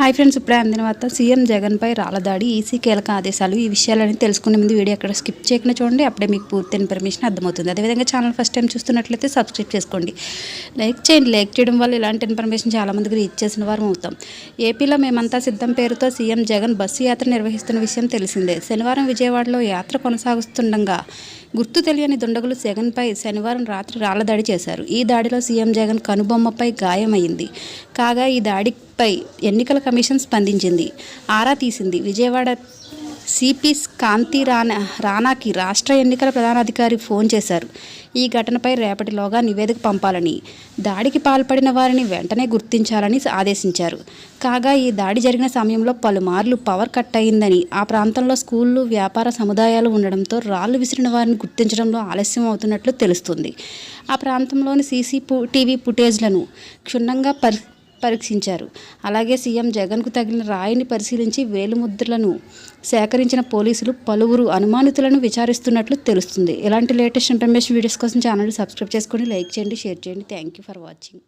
Hi friends ఇప్పుడే అందిన వార్త. సీఎం జగన్పై రాలదాడి ఈసీ కీలక ఆదేశాలు ఈ విషయాలని తెలుసుకునే ముందు వీడియో ఎక్కడ స్కిప్ చేయకుండా చూడండి. అప్పుడే మీకు పూర్తి ఇన్ఫర్మేషన్ అర్థమవుతుంది. అదేవిధంగా ఛానల్ ఫస్ట్ టైం చూస్తున్నట్లయితే సబ్స్క్రైబ్ చేసుకోండి. లైక్ చేయండి. లైక్ చేయడం వల్ల ఇలాంటి ఇన్ఫర్మేషన్ చాలామందికి రీచ్ చేసిన వారు అవుతాం. ఏపీలో మేమంతా సిద్ధం పేరుతో సీఎం జగన్ బస్సు యాత్ర నిర్వహిస్తున్న విషయం తెలిసిందే. శనివారం విజయవాడలో యాత్ర కొనసాగుతుండగా గుర్తు తెలియని దుండగులు జగన్పై శనివారం రాత్రి రాళ్ళ దాడి చేశారు. ఈ దాడిలో సీఎం జగన్ కనుబొమ్మపై గాయమైంది. కాగా ఈ దాడిపై ఎన్నికల కమిషన్ స్పందించింది. ఆరా తీసింది. విజయవాడ సిపి కాంతి రాణా రాణాకి రాష్ట్ర ఎన్నికల ప్రధానాధికారి ఫోన్ చేశారు. ఈ ఘటనపై రేపటిలోగా నివేదిక పంపాలని దాడికి పాల్పడిన వారిని వెంటనే గుర్తించాలని ఆదేశించారు. కాగా ఈ దాడి జరిగిన సమయంలో పలుమార్లు పవర్ కట్ అయిందని ఆ ప్రాంతంలో స్కూళ్ళు వ్యాపార సముదాయాలు ఉండడంతో రాళ్ళు విసిరిన వారిని గుర్తించడంలో ఆలస్యం అవుతున్నట్లు తెలుస్తుంది. ఆ ప్రాంతంలోని సీసీ టీవీ ఫుటేజ్లను క్షుణ్ణంగా పరి పరీక్షించారు. అలాగే సీఎం జగన్కు తగిలిన రాయిని పరిశీలించి వేలిముద్రలను సేకరించిన పోలీసులు పలువురు అనుమానితులను విచారిస్తున్నట్లు తెలుస్తుంది. ఇలాంటి లేటెస్ట్ ఇన్ఫర్మేషన్ వీడియోస్ కోసం ఛానల్ సబ్స్క్రైబ్ చేసుకొని లైక్ చేయండి షేర్ చేయండి. Thank you for watching.